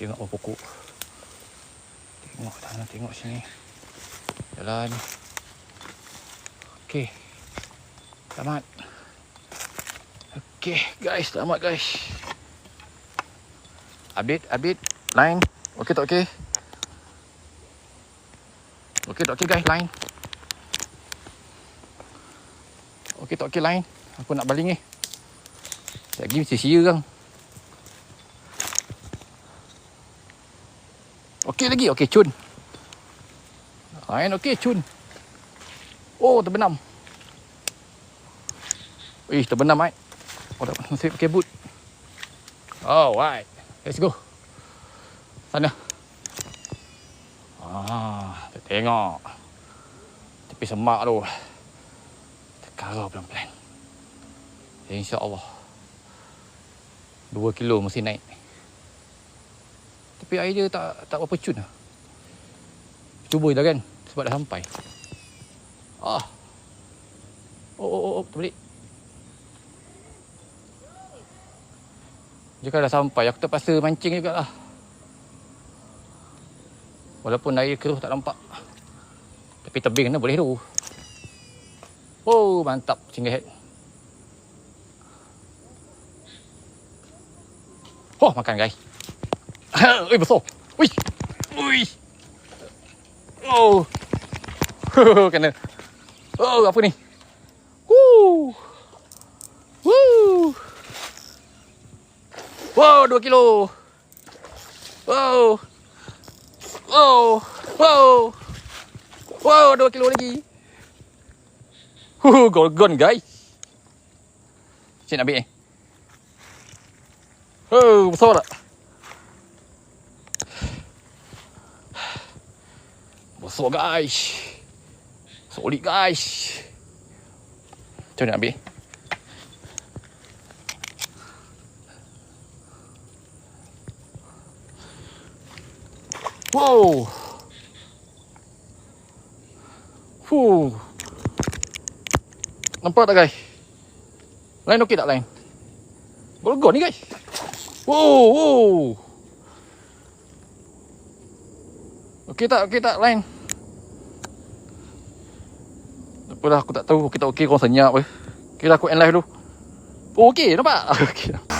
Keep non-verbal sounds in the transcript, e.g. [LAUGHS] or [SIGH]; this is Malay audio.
Tengok bawah pokok. Tengok sana, tengok sini. Jalan. Okey. Selamat. Okey, guys, selamat guys. Update, update. Line. Okey tak okey? Okey tak okey guys, line. Okey tak okey line. Aku nak baling ni. Sekejap lagi mesti sia kan. Okey lagi. Okey cun. Line okey cun. Oh terbenam. Ih terbenam ai. Oh tak masih pakai boot. Oh right. Let's go. Sana. Ah, tengok. Tepi semak tu. Tekara pelan-pelan. InsyaAllah. Dua kilo mesti naik. Tapi air dia tak tak berapa cun lah. Cuba lah kan. Sebab dah sampai. Ah. Oh, oh, oh, oh. terbalik. Jika dah sampai, aku terpaksa mancing juga lah. Walaupun air keruh tak nampak. Tapi tebing ni boleh tu. Oh, mantap. Single head. Oh, makan guys. Ui, besar. Ui. Ui. Oh. Kena. Oh, apa ni? Woo. Woo. Wow, dua kilo. Wow. Wow. Wow. Wow, dua kilo lagi. Huh, gorgon guys. Cik nak ambil ni. Oh, besar tak? Besar guys. Solid guys. Mana nak ambil? Wow. Fuh. Nampak tak guys? Line okey tak line? Gorgon ni guys. Wow, wow. Okey tak, okey tak line? Apa dah aku tak tahu tak okey kau senyap. Okey dah aku end live dulu. Oh okey nampak? [LAUGHS] Okey.